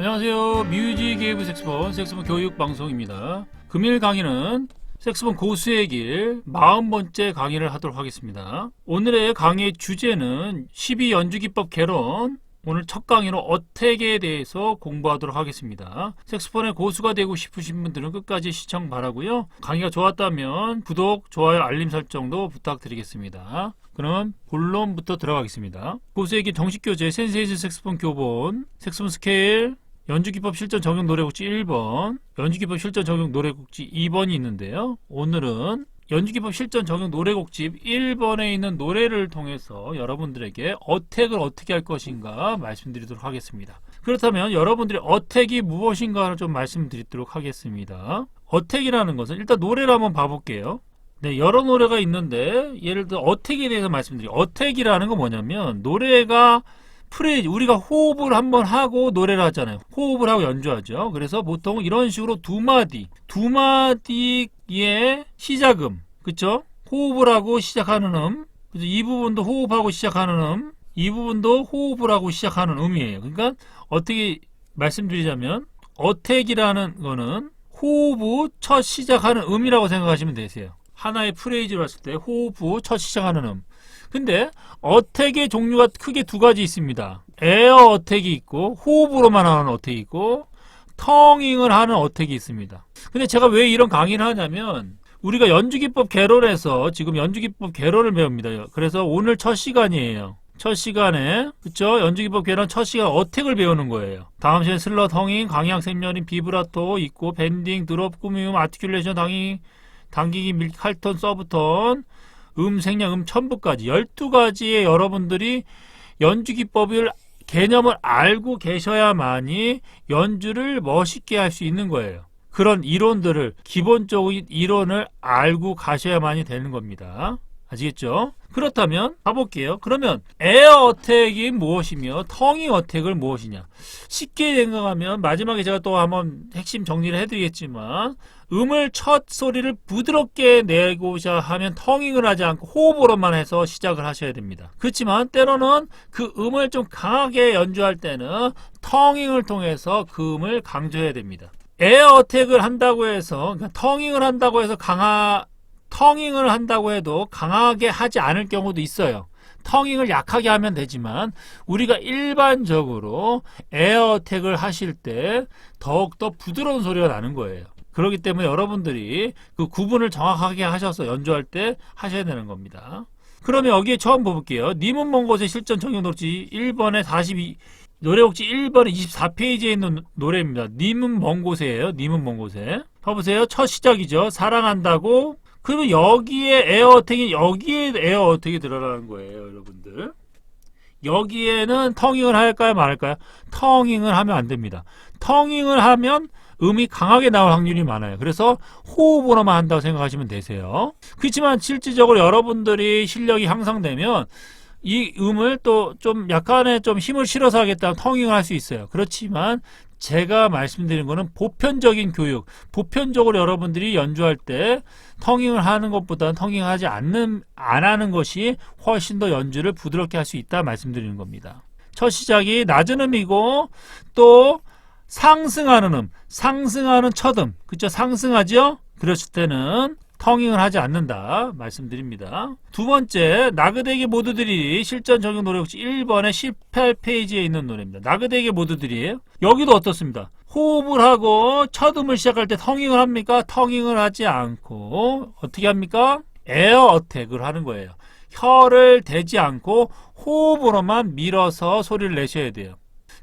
안녕하세요. 뮤직 게이브 색스폰 색스폰 교육 방송입니다. 금일 강의는 색스폰 고수의 길 40번째 강의를 하도록 하겠습니다. 오늘의 강의 주제는 12 연주기법 개론 오늘 첫 강의로 어택에 대해서 공부하도록 하겠습니다. 색스폰의 고수가 되고 싶으신 분들은 끝까지 시청 바라고요. 강의가 좋았다면 구독, 좋아요, 알림 설정도 부탁드리겠습니다. 그럼 본론부터 들어가겠습니다. 고수의 길 정식 교재 센세이즈 색스폰 교본, 색스폰 스케일, 연주기법 실전 적용 노래국지 1번, 연주기법 실전 적용 노래국지 2번이 있는데요. 오늘은 연주기법 실전 적용 노래곡집 1번에 있는 노래를 통해서 여러분들에게 어택을 어떻게 할 것인가 말씀드리도록 하겠습니다. 그렇다면 여러분들이 어택이 무엇인가를 좀 말씀드리도록 하겠습니다. 어택이라는 것은 일단 노래를 한번 봐볼게요. 네, 여러 노래가 있는데 예를 들어 어택에 대해서 말씀드릴게요. 어택이라는 건 뭐냐면 노래가 프레이즈 우리가 호흡을 한번 하고 노래를 하잖아요. 호흡을 하고 연주하죠. 그래서 보통 이런 식으로 두 마디, 두 마디의 시작음, 그쵸? 호흡을 하고 시작하는 음, 그래서 이 부분도 호흡하고 시작하는 음, 이 부분도 호흡을 하고 시작하는 음이에요. 그러니까 어떻게 말씀드리자면 어택이라는 거는 호흡 후 첫 시작하는 음이라고 생각하시면 되세요. 하나의 프레이즈로 했을 때 호흡 후 첫 시작하는 음. 근데 어택의 종류가 크게 두 가지 있습니다. 에어 어택이 있고 호흡으로만 하는 어택이 있고 텅잉을 하는 어택이 있습니다. 근데 제가 왜 이런 강의를 하냐면 우리가 연주기법 개론에서 지금 연주기법 개론을 배웁니다. 그래서 오늘 첫 시간이에요. 첫 시간에 그쵸 연주기법 개론 첫 시간 어택을 배우는 거예요. 다음 시간 슬럿, 헝잉, 강약, 샘열인, 비브라토 있고 밴딩, 드롭, 꾸미움, 아티큘레이션, 당기, 당기기, 밀, 칼톤, 서브톤 음, 생략, 음, 첨부까지 12가지의 여러분들이 연주 기법을 개념을 알고 계셔야만이 연주를 멋있게 할 수 있는 거예요. 그런 이론들을 기본적인 이론을 알고 가셔야만이 되는 겁니다. 아시겠죠? 그렇다면 가볼게요. 그러면 에어 어택이 무엇이며 텅잉 어택을 무엇이냐? 쉽게 생각하면 마지막에 제가 또 한번 핵심 정리를 해드리겠지만 음을 첫 소리를 부드럽게 내고자 하면 텅잉을 하지 않고 호흡으로만 해서 시작을 하셔야 됩니다. 그렇지만 때로는 그 음을 좀 강하게 연주할 때는 텅잉을 통해서 그 음을 강조해야 됩니다. 에어 어택을 한다고 해서 그러니까 텅잉을 한다고 해서 강하 텅잉을 한다고 해도 강하게 하지 않을 경우도 있어요. 텅잉을 약하게 하면 되지만 우리가 일반적으로 에어택을 하실 때 더욱더 부드러운 소리가 나는 거예요. 그렇기 때문에 여러분들이 그 구분을 정확하게 하셔서 연주할 때 하셔야 되는 겁니다. 그러면 여기에 처음 볼게요. 님은 먼 곳의 실전 청용 노지 1번에 42 노래곡지 1번에 24페이지에 있는 노래입니다. 님은 먼 곳에예요. 님은 먼 곳에. 봐보세요. 첫 시작이죠. 사랑한다고 그러면 여기에 에어어택이 여기에 에어어택이 들어가는 거예요, 여러분들. 여기에는 텅잉을 할까요, 말할까요? 텅잉을 하면 안 됩니다. 텅잉을 하면 음이 강하게 나올 확률이 많아요. 그래서 호흡으로만 한다고 생각하시면 되세요. 그렇지만 실질적으로 여러분들이 실력이 향상되면 이 음을 또 좀 약간의 좀 힘을 실어서 하겠다면 텅잉을 할 수 있어요. 그렇지만 제가 말씀드린 거는 보편적인 교육, 보편적으로 여러분들이 연주할 때 텅잉을 하는 것보다는 텅잉하지 않는 안 하는 것이 훨씬 더 연주를 부드럽게 할 수 있다 말씀드리는 겁니다. 첫 시작이 낮은 음이고 또 상승하는 음, 상승하는 첫 음, 그쵸? 상승하죠? 그랬을 때는 텅잉을 하지 않는다 말씀드립니다. 두 번째 나그대기 모두들이 실전 적용 혹시 1번에 18페이지에 있는 노래입니다. 나그대기 모두들이에요. 여기도 어떻습니다. 호흡을 하고 첫 음을 시작할 때 텅잉을 합니까? 텅잉을 하지 않고 어떻게 합니까? 에어 어택을 하는 거예요. 혀를 대지 않고 호흡으로만 밀어서 소리를 내셔야 돼요.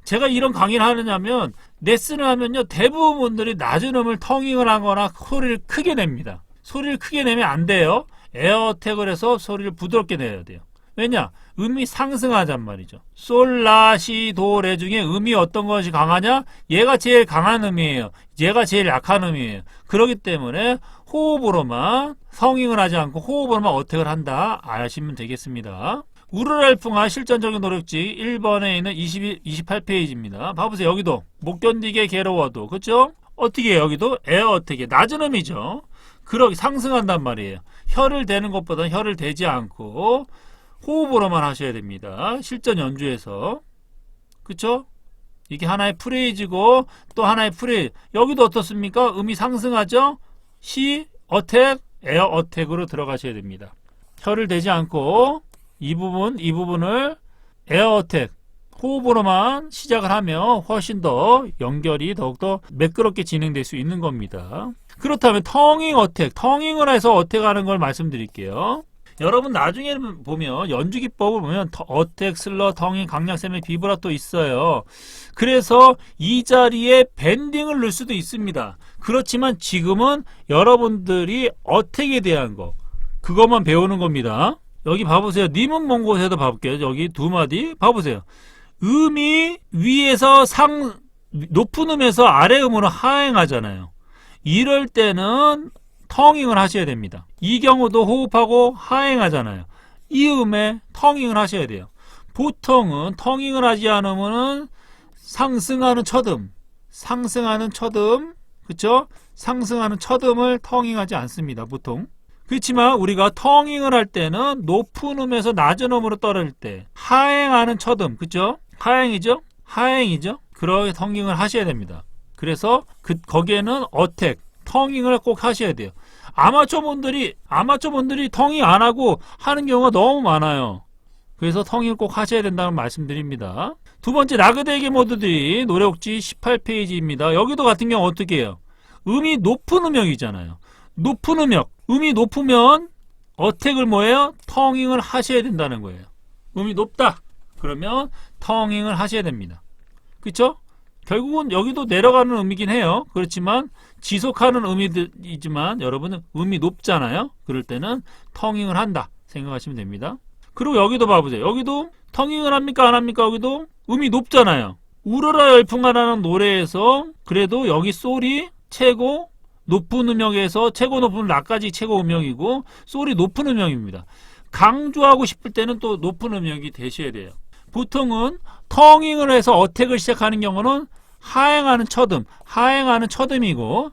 제가 이런 강의를 하느냐면 레슨을 하면요 대부분 분들이 낮은 음을 텅잉을 하거나 소리를 크게 냅니다. 소리를 크게 내면 안 돼요. 에어택을 해서 소리를 부드럽게 내야 돼요. 왜냐? 음이 상승하단 말이죠. 솔, 라, 시, 도, 레 중에 음이 어떤 것이 강하냐? 얘가 제일 강한 음이에요. 얘가 제일 약한 음이에요. 그렇기 때문에 호흡으로만 성잉을 하지 않고 호흡으로만 어택을 한다. 아시면 되겠습니다. 우르랄풍아 실전적인 노력지 1번에 있는 22, 28페이지입니다. 봐보세요. 여기도 못 견디게 괴로워도 그죠? 어떻게? 여기도 에어 어택이 낮은 음이죠. 그렇게 상승한단 말이에요. 혀를 대는 것보다 혀를 대지 않고 호흡으로만 하셔야 됩니다. 실전 연주에서. 그쵸? 이게 하나의 프레이즈고 또 하나의 프레이즈. 여기도 어떻습니까? 음이 상승하죠? 시, 어택, 에어 어택으로 들어가셔야 됩니다. 혀를 대지 않고 이 부분, 이 부분을 에어 어택, 호흡으로만 시작을 하면 훨씬 더 연결이 더욱더 매끄럽게 진행될 수 있는 겁니다. 그렇다면 텅잉 어택, 텅잉을 해서 어택하는 걸 말씀드릴게요. 여러분 나중에 보면 연주 기법을 보면 더- 어택, 슬러, 텅잉, 강약샘의 비브라또 있어요. 그래서 이 자리에 밴딩을 넣을 수도 있습니다. 그렇지만 지금은 여러분들이 어택에 대한 거 그것만 배우는 겁니다. 여기 봐보세요. 님은 먼 곳에도 봐볼게요. 여기 두 마디 봐보세요. 음이 위에서 상 높은 음에서 아래 음으로 하행하잖아요. 이럴 때는 텅잉을 하셔야 됩니다. 이 경우도 호흡하고 하행하잖아요. 이 음에 텅잉을 하셔야 돼요. 보통은 텅잉을 하지 않으면은 상승하는 첫음, 상승하는 첫음, 그쵸? 상승하는 첫음을 텅잉하지 않습니다. 보통. 그렇지만 우리가 텅잉을 할 때는 높은 음에서 낮은 음으로 떨어질 때 하행하는 첫음, 그쵸? 하행이죠? 하행이죠? 그렇게 텅잉을 하셔야 됩니다. 그래서 그 거기에는 어택, 텅잉을 꼭 하셔야 돼요. 아마추어 분들이 아마추어 분들이 텅잉 안 하고 하는 경우가 너무 많아요. 그래서 텅잉을 꼭 하셔야 된다는 말씀드립니다. 두 번째 라그대기 모드들이 노래옥지 18페이지입니다. 여기도 같은 경우 어떻게 해요? 음이 높은 음역이잖아요. 높은 음역, 음이 높으면 어택을 뭐예요? 텅잉을 하셔야 된다는 거예요. 음이 높다. 그러면 텅잉을 하셔야 됩니다. 그쵸? 결국은 여기도 내려가는 음이긴 해요. 그렇지만 지속하는 음이지만 여러분은 음이 높잖아요. 그럴 때는 텅잉을 한다 생각하시면 됩니다. 그리고 여기도 봐보세요. 여기도 텅잉을 합니까 안 합니까? 여기도 음이 높잖아요. 우러라 열풍하라는 노래에서 그래도 여기 솔이 최고 높은 음역에서 최고 높은 라까지 최고 음역이고 솔이 높은 음역입니다. 강조하고 싶을 때는 또 높은 음역이 되셔야 돼요. 보통은 텅잉을 해서 어택을 시작하는 경우는 하행하는 첫음, 하행하는 첫음이고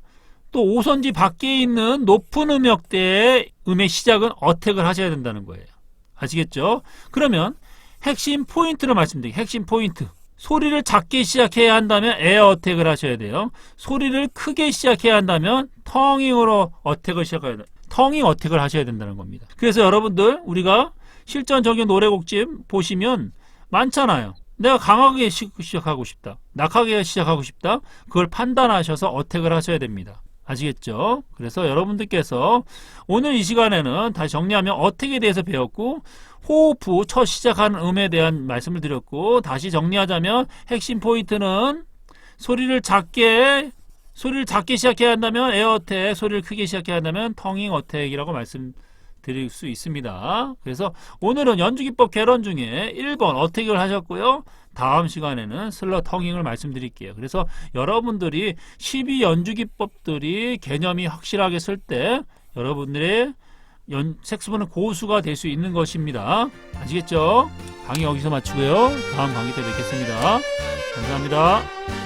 또 오선지 밖에 있는 높은 음역대의 음의 시작은 어택을 하셔야 된다는 거예요. 아시겠죠? 그러면 핵심 포인트를 말씀드릴게요. 핵심 포인트. 소리를 작게 시작해야 한다면 에어 어택을 하셔야 돼요. 소리를 크게 시작해야 한다면 텅잉으로 어택을 시작해야 돼요. 텅잉 어택을 하셔야 된다는 겁니다. 그래서 여러분들 우리가 실전적인 노래곡집 보시면 많잖아요. 내가 강하게 시- 시작하고 싶다. 낙하게 시작하고 싶다. 그걸 판단하셔서 어택을 하셔야 됩니다. 아시겠죠? 그래서 여러분들께서 오늘 이 시간에는 다시 정리하면 어택에 대해서 배웠고 호흡 후 첫 시작하는 음에 대한 말씀을 드렸고 다시 정리하자면 핵심 포인트는 소리를 작게 소리를 작게 시작해야 한다면 에어 어택, 소리를 크게 시작해야 한다면 텅잉 어택이라고 말씀 드릴 수 있습니다. 그래서 오늘은 연주기법 개론 중에 1번 어택을 하셨고요. 다음 시간에는 슬러 텅잉을 말씀드릴게요. 그래서 여러분들이 12 연주기법들이 개념이 확실하게 쓸 때 여러분들의 연, 색소폰은 고수가 될 수 있는 것입니다. 아시겠죠? 강의 여기서 마치고요. 다음 강의 때 뵙겠습니다. 감사합니다.